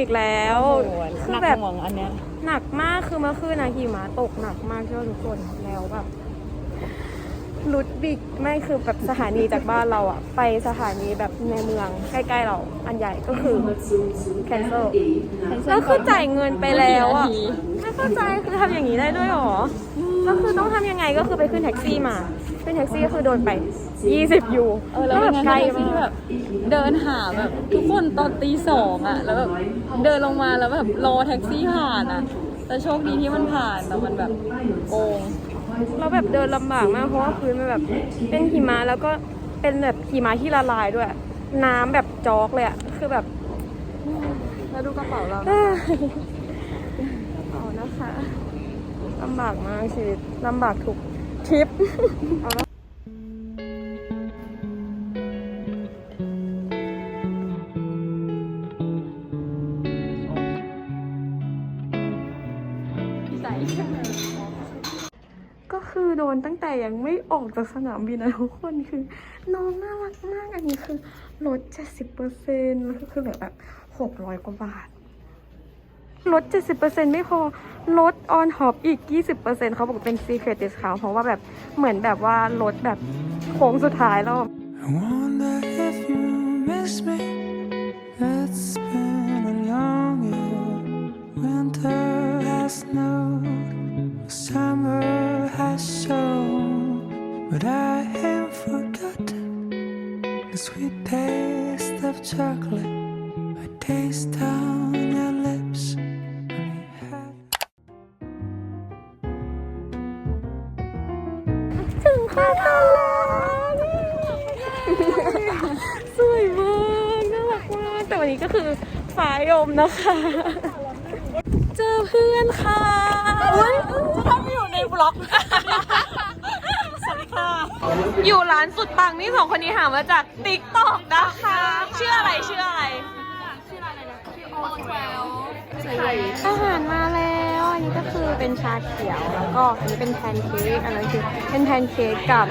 อีกแล้วโอ้โหคืหนัอกแบบหน่วงอันเนี้ยหนักมากคือเมื่อคืนนะหิมะตกหนักมากใช่ไหมทุกคนแล้วแบบลุดบิกไม่คือแบบสถานีจากบ้านเราอะไปสถานีแบบในเมืองใกล้ๆเรา อันใหญ่ก็คือ cancel ก็คือจ่ายเงินไปแล้วอะไม่เข้าใจคือทำอย่างนี้ได้ด้วยเหรอก็คือต้องทำยังไงก็คือไปขึ้นแท็กซี่มาขึ้นแท็กซี่ก็คือโดนไป 20ยูเออแล้วแบเป็นบไงไกลแท็กซี่มาแบกบเดินหาแบบ ทุกคนตอนตีสองอะ แล้วแบบเดินลงมาแล้วแบบรอแท็กซี่ผ่านอะ แต่โชคดีที่มันผ่านแต่มันแบบโกง เราแบบเดินลำบากมากเพราะว่าพื้นมันแบบ เป็นหิมะแล้วก็เป็นแบบหิมะที่ละลายด้วย น้ำแบบจอกเลยอะคือแบบแล้วดูกระเป๋าเราเอ้ยเอานะคะลำบากมากชีวิตลำบากทุกทริป เอาละ โดนตั้งแต่ยังไม่ออกจากสนามบินนะทุกคนคือ น้องน่ารักมากอันนี้คือลด 70เปอร์เซ็นต์คือเหลือแบบ600 กว่าบาท ลด 70%ไม่พอ ลด on hop อีก 20%เขาบอกเป็น secret discount เพราะว่าแบบเหมือนแบบว่าลดแบบโค้งสุดท้ายแล้ว I chocolate. I taste on your lips when we have. ถึงค่ะตอนแล้วสวยมากน่ารักมากแต่วันนี้ก็คือฟ้ายมนะคะ เจอเพื่อนค่ะถ้าไม่อยู่ในบล็อกสวัสดีค่ะ อยู่ร้านสุดปังนี่สองคนนี้หามาจากติ๊กต็อกนะคะชื่ออะไรชื่ออะไรอาหารมาแล้วอันนี้ก็คือเป็นชาเขียวแล้วก็อันนี้เป็นแพนเค้กอันนั้นคือเป็นแพนเค้กกับ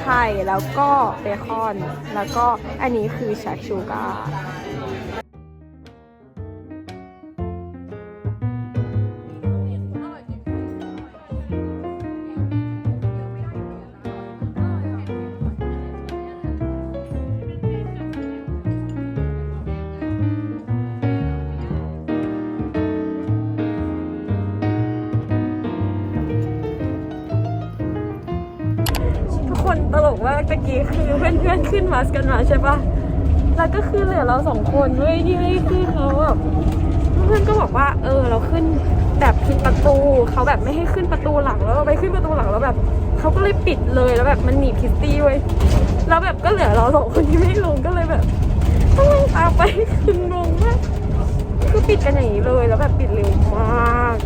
ไข่แล้วก็เบคอน แล้วก็อันนี้คือชาชูการ์ คนตลกมาตะกี้คือเพื่อนๆขึ้นบัสกันมาใช่ปะแล้วก็คือเหลือเราสองคนเว้ยที่ไม่ได้ขึ้นแล้วแบบเพื่อนก็บอกว่า เออเราขึ้นแบบผิดประตูเขาแบบไม่ให้ขึ้นประตูหลังแล้วเราไปขึ้นประตูหลังแล้วแบบเขาก็เลยปิดเลยแล้วแบบมันหนีพิตตี้เว้ยแล้วแบบก็เหลือเราสองคนที่ไม่ลงก็เลยแบบต้องลงตามไปคืองงมากคือปิดกันอย่างนี้เลยแล้วแบบปิดเร็วมาก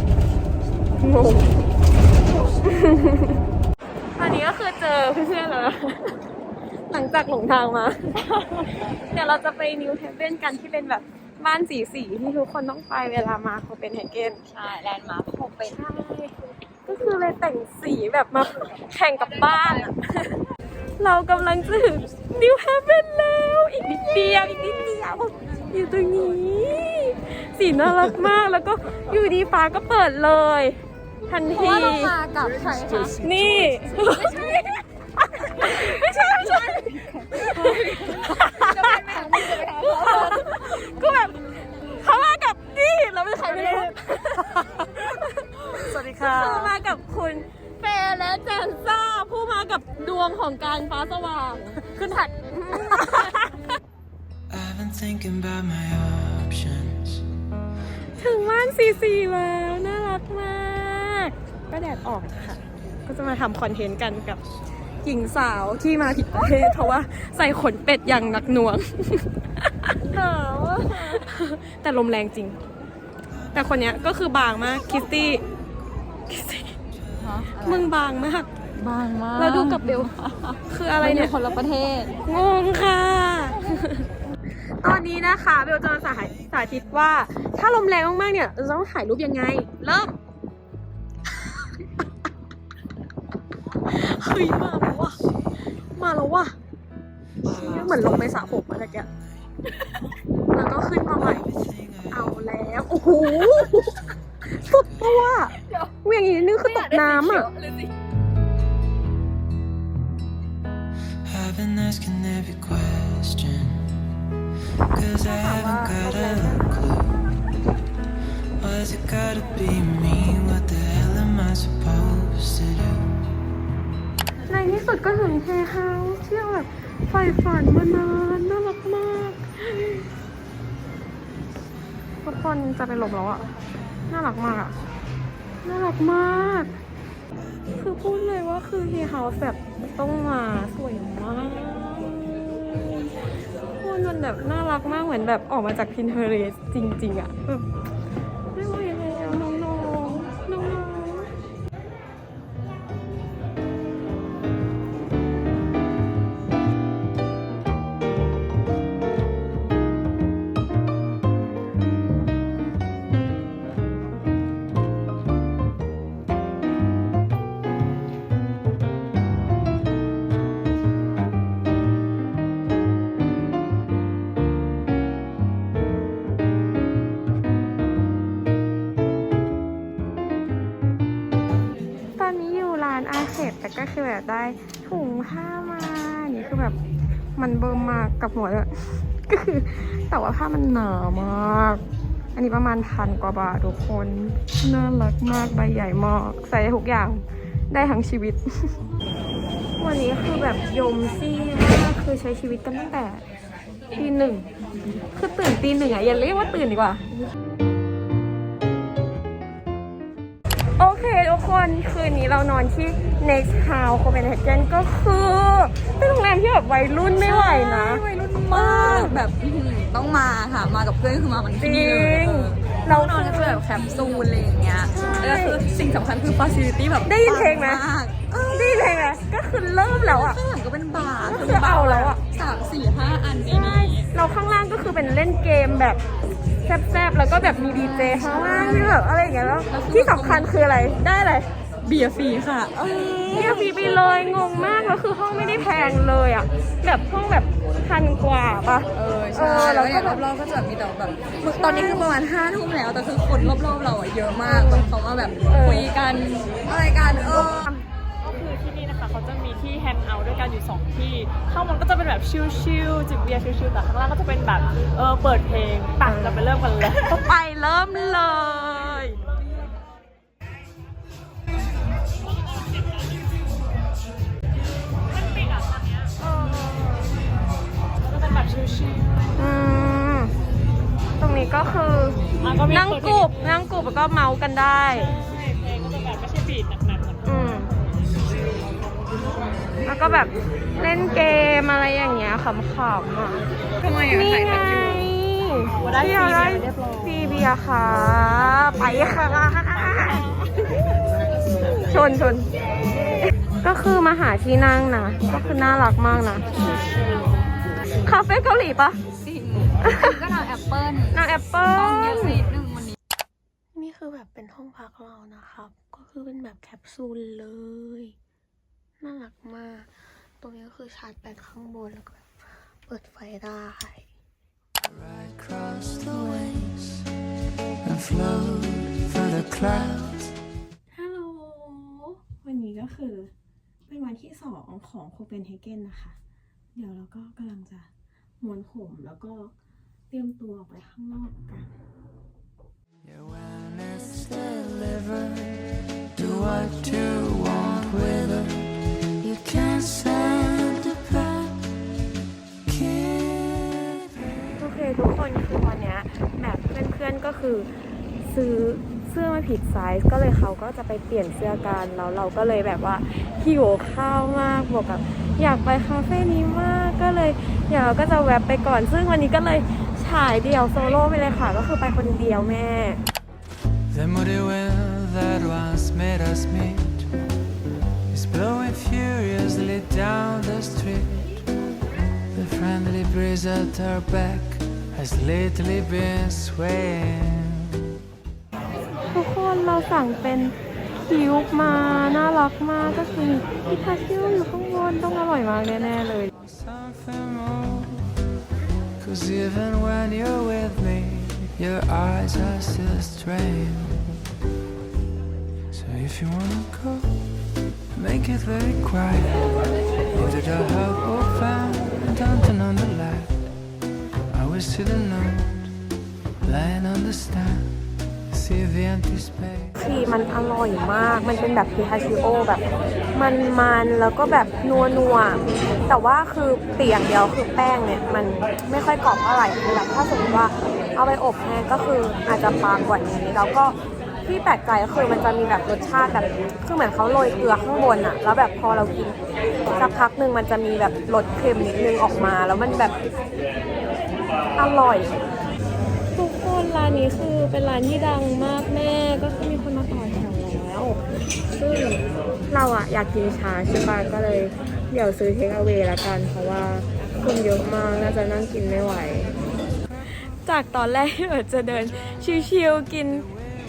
งง จอเพื่อนๆแล้วนะหลังจากหลงทางมา เดี๋ยวเราจะไปนิวเทเบนกันที่เป็นแบบบ้านสีสีๆที่ทุกคนต้องไปเวลามาโคเปนเฮเกนใช่แลนด์มาร์คโคเป็นใช่ก็คือเลยแต่งสีแบบมาแข่งกับบ้านอะเรากำลังจะถึงนิวเฮเบนแล้ว อีกนิดเดียวอีกนิดเดียวอยู่ตรงนี้ สีน่ารักมากแล้วก็อยู่ดีฟ้าก็เปิดเลย ทันเพราะที ว่าเรามากับใครคะนี่ ไม่ใช่ ไม่ใช่ก็แบบเขามากับนี่เราไม่ใครไม่รู้สวัสดีค่ะคือมากับคุณเฟย์และแจนซ่า ผู้มากับดวงของการฟ้าสว่างขึ้นแท็ก I've been thinking about my options. ถึงบ้านซีซีแล้ว น่ารักมาก ก็แดดออกค่ะ ก็จะมาทำคอนเทนต์กันกับหญิงสาวที่มาผิดประเทศเพราะว่าใส่ขนเป็ดอย่างหนักหน่วง หนาวอะแต่ลมแรงจริง แต่คนเนี้ยก็คือบางมากคิสตี้คิสตี้มึงบางมาก บางมากแล้วดูกับเบลคืออะไรเนี่ยคนละประเทศ งงค่ะ ตอนนี้นะคะเบลจะมาสาสาธิตว่า ถ้าลมแรงมากๆเนี่ยเราต้องถ่ายรูปยังไง เริ่ม ฮ้ยมาแล้วว่ะมาแล้วว่ะเชี่ยเหมือนลงไปสระผมอะไรแกแล้วก็ขึ้นมาใหม่ everything I เอาแล้วโอ้โหสุดตัวเวียงอีกนิดนึงคือตกน้ำอะ I've been asking every question. Cause I haven't got a clue. Why's it gotta be me? What the hell am I supposed to do? ในที่สุดก็ถึงเทเฮาส์ที่เราแบบใฝ่ฝันมานานน่ารักมากทุกคนจะไปหลบแล้วอะน่ารักมากอะน่ารักมาก คือพูดเลยว่าคือเฮเฮาส์แบบต้องมาสวยมากมันแบบน่ารักมากเหมือนแบบออกมาจาก Pinterest จริง ๆอะแบบ ได้ถุงผ้ามานี่คือแบบมันเบิ่มมากกับหัวเลยก็คือแต่ว่าผ้ามันหนามาก อันนี้ประมาณพันกว่าบาททุกคนน่ารักมากใบใหญ่มากใส่ทุกอย่างได้ทั้งชีวิต วันนี้คือแบบยมซี่มากคือใช้ชีวิตกันตั้งแต่ตีหนึ่งคือตื่นตีหนึ่งอะอย่าเรียกว่าตื่นดีกว่า ทุกคนคืนนี้เรานอนที่ Next House Copenhagen ก็คือ เป็นโรงแรมที่แบบวัยรุ่นไม่ไหวนะวัยรุ่นมากแบบอื้อหือต้องมาค่ะ มากับเพื่อนคือมามันที่นี่เลยจริงเออเราเรานอนกันจะแบบแคปซูลอะไรอย่างเงี้ยใช่แล้วคือสิ่งสำคัญคือฟ a ซิลิตี้แบบได้ยินเพลงไหม ปัากเออดีเลยไหมก็คือเริ่มแล้วอะข้างหลังก็เป็นบาร์ก็คือเอาแล้วอะ สามสี่ห้าอันในใช่นี้ เราข้างล่างก็คือเป็นเล่นเกมแบบ แซ่บๆ แล้วก็แบบมีดีเจข้างล่างที่แบบอะไรอย่างเงี้ยแล้วที่สำคัญคืออะไรได้อะไรเบียร์ฟรีค่ะเออเที่ยวฟรีไปเลยงงมากแล้วคือห้องไม่ได้แพงเลยอะแบบห้องแบบพันกว่าปะเออเอใช่อแล้แล้ววก็เนี่ยแบบรอบๆก็จะแบบมีแต่แบบตอนนี้คือประมาณห้าทุ่มแล้วแต่คือคนรอบๆเราอะเยอะมากแบบเขามาแบบคุยกันอะไรกันเออก็คือ งเอาท์ด้วยกันอยู่ 2 ที่ ข้างบนก็จะเป็นแบบชิลๆจิบเบียร์ชิลๆแต่ข้างล่างก็จะเป็นแบบเออเปิดเพลงปักเราไปเริ่มกันเลยไปเริ่มเลยก็เป็นแบบชิลอืมตรงนี้ก็คือๆอะก็มีนั่งเปิดกรุบนั่งกรุบแล้วก็เมาส์กันได้ แล้วก็แบบเล่นเกมอะไรอย่างเงี้ยขำๆอะทำไมอะนี่ถ่ายไงทันอยู่ได้ฟรีได้เรียบร้อยฟรีเบียร์ค่ะ ไปค่ะชนชนก็คือมาหาที่นั่งนะ ก็คือน่ารักมากนะ คาเฟ่เกาหลีปะจริงก็นอนแอปเปิ้ลนางแอปเปิ้ต้องเยลอะนิดนึงวันนี้นี่คือแบบเป็นห้องพักเรานะครับ ก็คือเป็นแบบแคปซูลเลย น่ารักมาก ตรงนี้ก็คือชาร์จแบตข้างบนแล้วก็เปิดไฟได้ Right across the waves and float through the clouds. ฮัลโหล วันนี้ก็คือเป็นวันที่สองของโคเปนเฮเกนนะคะ เดี๋ยวเราก็กำลังจะม้วนผมแล้วก็เตรียมตัวออกไปข้างนอกกัน คือซื้อเสื้อมาผิดไซส์ก็เลยเขาก็จะไปเปลี่ยนเสื้อกันแล้วเราก็เลยแบบว่าหิวข้าวมากบอกกับอยากไปคาเฟ่นี้มากก็เลยเดี๋ยวเราก็จะแวบไปก่อน ซึ่งวันนี้ก็เลยฉายเดี่ยวโซโล่ไปเลยค่ะ ก็คือไปคนเดียวแม่ The moody wind that once made us meet is blowing furiously down the street. The friendly breeze at our back has lately been swaying. ทุกคนเราสั่งเป็นคิวบมา น่ารักมากก็คือพิทาชิวอยู่ข้างบนต้องอร่อยมากแน่ๆเลย Something more. Cause even when you're with me, your eyes are still strange. So if you wanna go, make it very quiet. Leave the door half open, don't turn on the light. I wish to รีมมันอร่อยมาก มันเป็นแบบพิทาชิโอแบบ มันมันๆแล้วก็แบบนัวนัวแต่ว่าคือเปียอย่างเดียวคือแป้งเนี่ย มันไม่ค่อยกรอบเท่าไหร่คือแบบถ้าสมมติว่าเอาไปอบแห้งก็คืออาจจะบางกว่านี้ แล้วก็ที่แปลกใจก็คือมันจะมีแบบรสชาติแบบคือเหมือนเขาโรยเกลือข้างบนอะแล้วแบบพอเรากินสักพักหนึ่งมันจะมีแบบรสเค็มนิดนึงออกมา แล้วมันแบบ อร่อย ทุกคนร้านนี้คือเป็นร้านที่ดังมากแม่ก็คือมีคนมาต่อแถวแล้วซึ่งเราอะอยากกินชาใช่ปะก็เลย เดี๋ยวซื้อเทคเอาเวละกัน เพราะว่าคนเยอะมากน่าจะนั่งกินไม่ไหว จากตอนแรกที่แบบจะเดินชิวๆกิน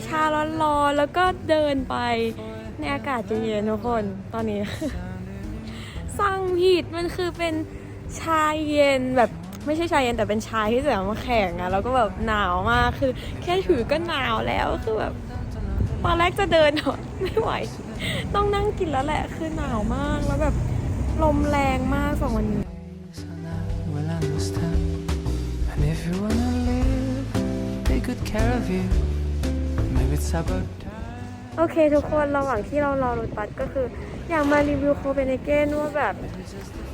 ชาร้อนๆแล้วก็เดินไปในอากาศเย็นๆทุกคนตอนนี้สั่งผิดมันคือเป็นชาเย็นแบบ ไม่ใช่ชาเย็นแต่เป็นชาที่ใส่น้ำแข็งอะแล้วก็แบบหนาวมากคือ แค่ถือก็หนาวแล้วคือแบบตอนแรกจะเดินอะไม่ไหว ต้องนั่งกินแล้วแหละคือหนาวมากแล้วแบบลมแรงมากสองวันนี้ and I will understand. And if you wanna live, take good care of you. Maybe it's about time. โอเค ทุกคนระหว่างที่เรารอรถบัสก็คือ อยากมารีวิวโคเปนเฮเกนว่าแบบ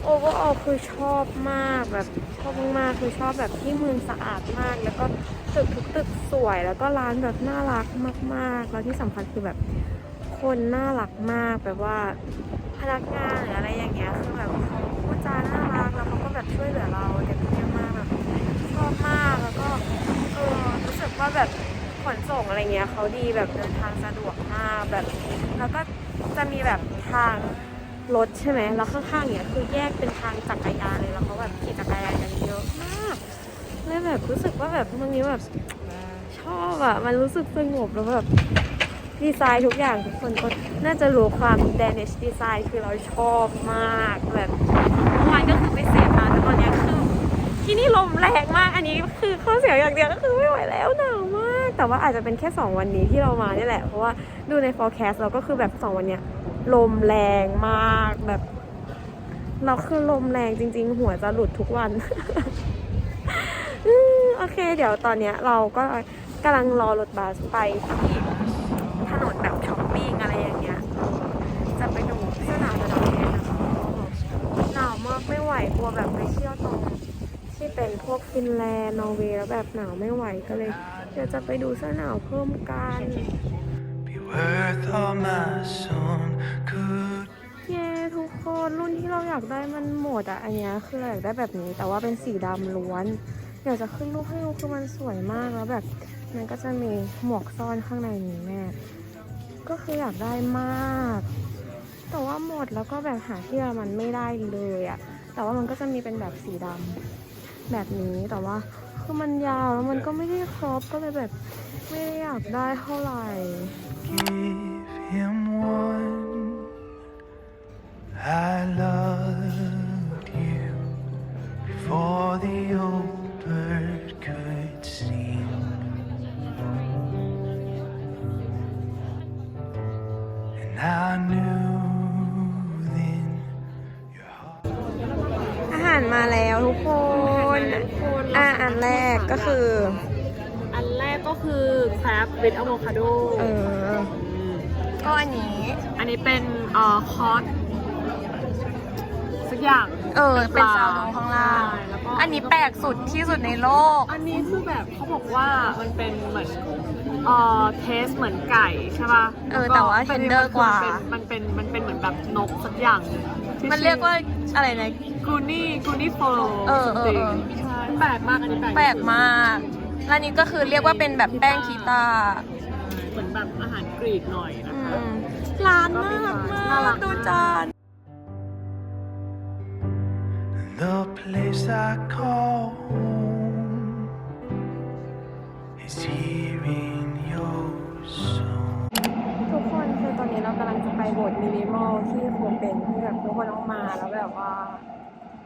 โอเวอร์ออคือชอบมากแบบชอบมากๆคือชอบแบบที่เมืองสะอาดมาก แล้วก็ตึกทุกตึกสวย แล้วก็ร้านแบบน่ารักมากๆ แล้วที่สำคัญคือแบบคนน่ารักมากแบบว่าพนักงานหรืออะไรอย่างเงี้ยคือแบบเขาพูดจาน่ารักแล้วเขาก็แบบช่วยเหลือเราเต็มที่มากแบบชอบมากแล้วก็เออรู้สึกว่าแบบขนส่งอะไรเงี้ยเขาดีแบบเดินทางสะดวกมากแบบแล้วก็ จะมีแบบทางรถใช่ไหมแล้วข้างๆเนี่ยคือแยกเป็นทางจักรยานเลยแล้วเขาแบบขี่จักรยานกันเยอะมากเลยแบบรู้สึกว่าแบบตรงนี้แบบชอบอะมันรู้สึกสงบแล้วแบบดีไซน์ทุกอย่างทุกคนก็น่าจะรู้ความแดนิชดีไซน์คือเราชอบมากแบบเมื่อวานก็คือไปเสพมาแต่ตอนเนี้ยคือที่นี่ลมแรงมากอันนี้คือข้อเสียอย่างเดียวก็คือไม่ไหวแล้วหนาว แต่ว่าอาจจะเป็นแค่ 2 วันนี้ที่เรามานี่แหละ เพราะว่าดูใน forecast เราก็คือแบบ 2 วันเนี้ยลมแรงมากแบบ เราคือลมแรงจริง ๆ หัวจะหลุดทุกวันอืมโอเค เดี๋ยวตอนเนี้ยเราก็กำลังรอรถบัสไปที่ถนนแบบช้อปปิ้งอะไรอย่างเงี้ย จะไปดูสนามระดับประเทศนะคะหนาวมากไม่ไหวกลัวแบบไปเที่ยวตรงที่เป็นพวกฟินแลนด์นอร์เวย์แล้วแบบหนาวไม่ไหวก็เลย เดี๋ยวจะไปดูเสื้อหนาวเพิ่มกัน Be worth all my son could เย้ทุกคนรุ่นที่เราอยากได้มันหมดอะอันเนี้ยคือเราอยากได้แบบนี้ แต่ว่าเป็นสีดำล้วนเดี๋ยวจะขึ้นรูปให้ดูคือมันสวยมากแล้วแบบมันก็จะมีหมวกซ่อนข้างในนี้แม่ก็คืออยากได้มาก แต่ว่าหมดแล้วก็แบบหาที่มันไม่ได้เลยอะแต่ว่ามันก็จะมีเป็นแบบสีดำแบบนี้แต่ว่า คือมันยาวแล้วมันก็ไม่ได้ครบก็เลยแบบไม่ได้อยากได้เท่าไหร่ give him one. I love นแรกก็คือ อันแรกก็คือแครบวิดอะโวคาโดเออ ก็อันนี้ อันนี้เป็นเอ่อคอสสักอย่างเออ เป็นซาวโดข้างล่าง ใช่แล้วก็อันนี้แปลกสุดที่สุดในโลก อันนี้คือแบบเขาบอกว่ามันเป็นเหมือนเอ่อเทสเหมือนไก่ใช่ป่ะเออแต่ว่าล้ tender กว่า มันเป็นมันเป็นมันเป็นเหมือนแบบนกสักอย่างหนึ่งที่มันเรียกว่าอะไรนะ กูนี่กูนี่โฟลเออเออเออ ใช่ แปลกมากอันนี้แปลกแปลกมากร้านนี้ก็คือเรียกว่าเป็นแบบแป้งคีตาเหมือนแบบอาหารกรีกหน่อยนะอืคะ มร้านน่ารักมาน่ารักก ดูจาน The place I call home is here in your song. ทุกคนคือตอนนี้เรากำลังจะไปโบสถ์มินิมอลที่โคเปนที่แบบทุกคนต้องมาแล้วแบบว่า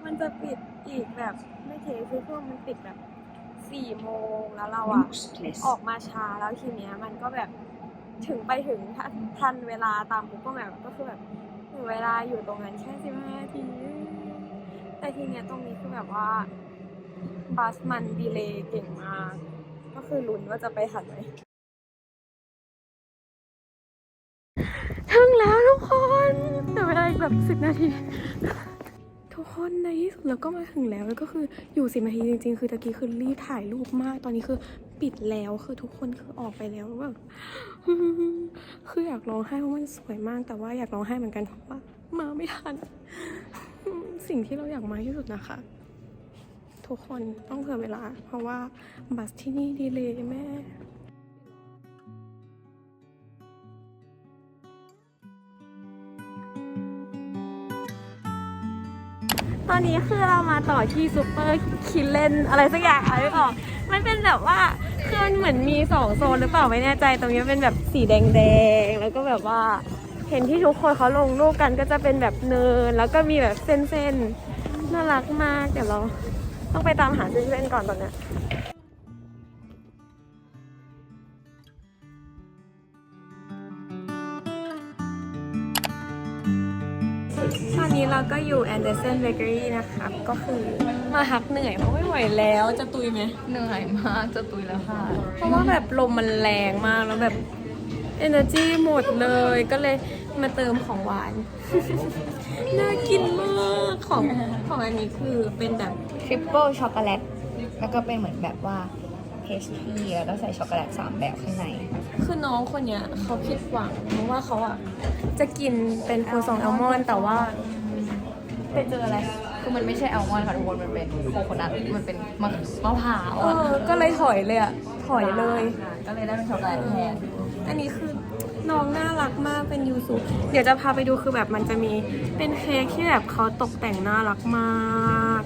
มันจะปิด อีกแบบไม่เทคือเครื่องมันปิดแบบสี่โมงแล้วเราอะออกมาช้าแล้วทีเนี้ยมันก็แบบถึงไปถึงทันทันเวลาตามปุ๊บก็แบบก็คือแบบถึงเวลาอยู่ตรงนั้นแค่สิบห้านาทีแต่ทีเนี้ยตรงนี้คือแบบว่าบัสมันดีเลย์เก่งมาก ก็คือลุ้นว่าจะไปทันไหมถึงแล้วทุกคน แต่เวลาอีกแบบสิบนาที ทุกคนในที่สุดเราก็มาถึงแล้วแล้วก็คืออยู่สิบนาทีจริง ๆ คือตะกี้คือรีบถ่ายรูปมาก ตอนนี้คือปิดแล้วคือทุกคนคือออกไปแล้วแบบคืออยากร้องไห้เพราะมันสวยมาก แต่ว่าอยากร้องไห้เหมือนกันเพราะว่ามาไม่ทัน สิ่งที่เราอยากมาที่สุดนะคะ ทุกคนต้องเผื่อเวลา เพราะว่าบัสที่นี่ดีเลยแม่ ตอนนี้คือเรามาต่อที่ซูเปอร์คิลเลนอะไรสักอย่างอะไรไม่ออก มันเป็นแบบว่าคือมันเหมือนมีสองโซนหรือเปล่าไม่แน่ใจ ตรงนี้เป็นแบบสีแดงๆ แล้วก็แบบว่าเห็นที่ทุกคนเขาลงรูปกันก็จะเป็นแบบเนิน แล้วก็มีแบบเส้นๆ น่ารักมาก เดี๋ยวเราต้องไปตามหาเส้นๆก่อนตอนเนี้ย ตอนนี้เราก็อยู่ Anderson Bakery นะครับก็คือมาพักเหนื่อยเพราะไม่ไหวแล้วจะตุยไหมเหนื่อยมากจะตุยแล้วค่ะ เพราะว่าแบบลมมันแรงมากแล้วแบบ energy หมดเลยก็เลยมาเติมของหวาน น่ากินมากของของอันนี้คือเป็นแบบทริปเปิลช็อกโกแลตแล้วก็เป็นเหมือนแบบว่าเพสทรีแล้วก็ใส่ช็อกโกแลตสามแบบข้างใน คือน้องคนเนี้ยเขาผิดหวังเพราะว่าเขาอะจะกินเป็นครัวซองแอลมอนด์แต่ว่า ไปเจออะไร คือมันไม่ใช่แอลมอนด์ค่ะทุกคน มันเป็นโคโคนัทมันเป็นมะมะพร้าวเออะอ ก็เลยถอยเลยอะถอยเลยก็เลยได้เป็นช็อกโกแลตแทน อันนี้คือน้องน่ารักมากเป็นยูสุเดี๋ยวจะพาไปดูคือแบบมันจะมีเป็นเค้กที่แบบเขาตกแต่งน่ารักมาก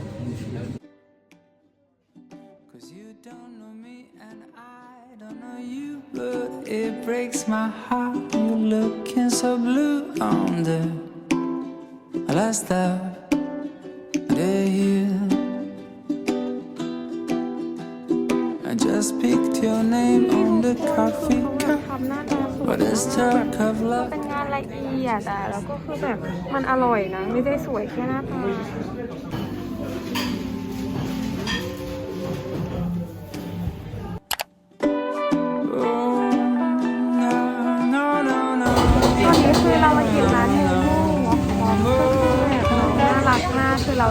Cause you don't know me and I don't know you, but it breaks my heart. You're looking so blue on the last of day here. I just picked your name on the coffee เขาแบบ cup. ทำหน้าตาสวย What is มาก talk of love? นงานละเอียดอะแล้วก็คือแบบมันอร่อยนะ ไม่ได้สวยแค่หน้าตา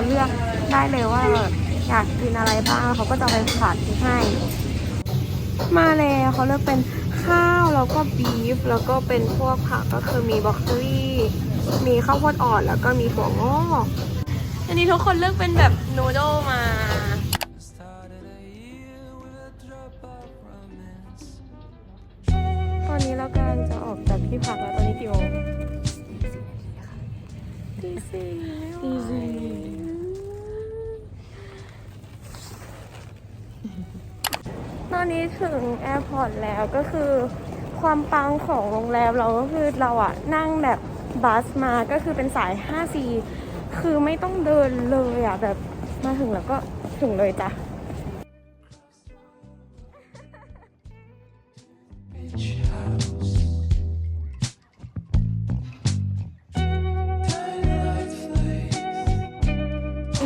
เราเลือกได้เลยว่าแบบอยากกินอะไรบ้างเขาก็จะไปผัดให้ มาแล้วเขาเลือกเป็นข้าวแล้วก็บีฟแล้วก็เป็นพวกผักก็คือมีบรอกโคลีมีข้าวโพดอ่อนแล้วก็มีถั่วงอกอันนี้ทุกคนเลือกเป็นแบบนูโดลมา Started a year with a drop of romance. ตอนนี้เรากำลังจะออกจากที่พักแล้วตอนนี้กี่โมงตีสี่ตีสี่ตอ นี้ถึงแอร์พอร์ตแล้วก็คือความปังของโรงแรมเราก็คือเราอะนั่งแบบบัสมาก็คือเป็นสาย 5C คือไม่ต้องเดินเลยอะแบบมาถึงแล้วก็ถึงเลยจ้ะ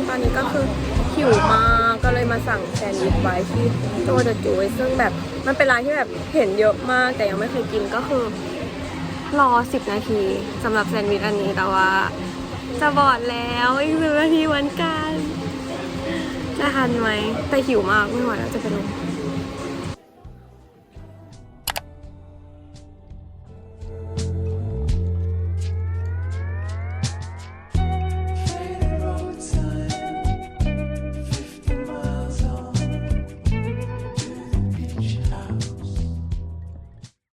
ตอนนี้ก็คือหิวมาก เลยมาสั่งแซนด์วิชไว้ที่โจเดอะจูซึ่งแบบมันเป็นร้านที่แบบเห็นเยอะมากแต่ยังไม่เคยกินก็คือรอ 10 นาทีสำหรับแซนด์วิชอันนี้แต่ว่าจะบอดแล้วอีกสิบนาทีวันกัน จะทันไหมแต่หิวมากไม่ไหวแล้วจะไปลง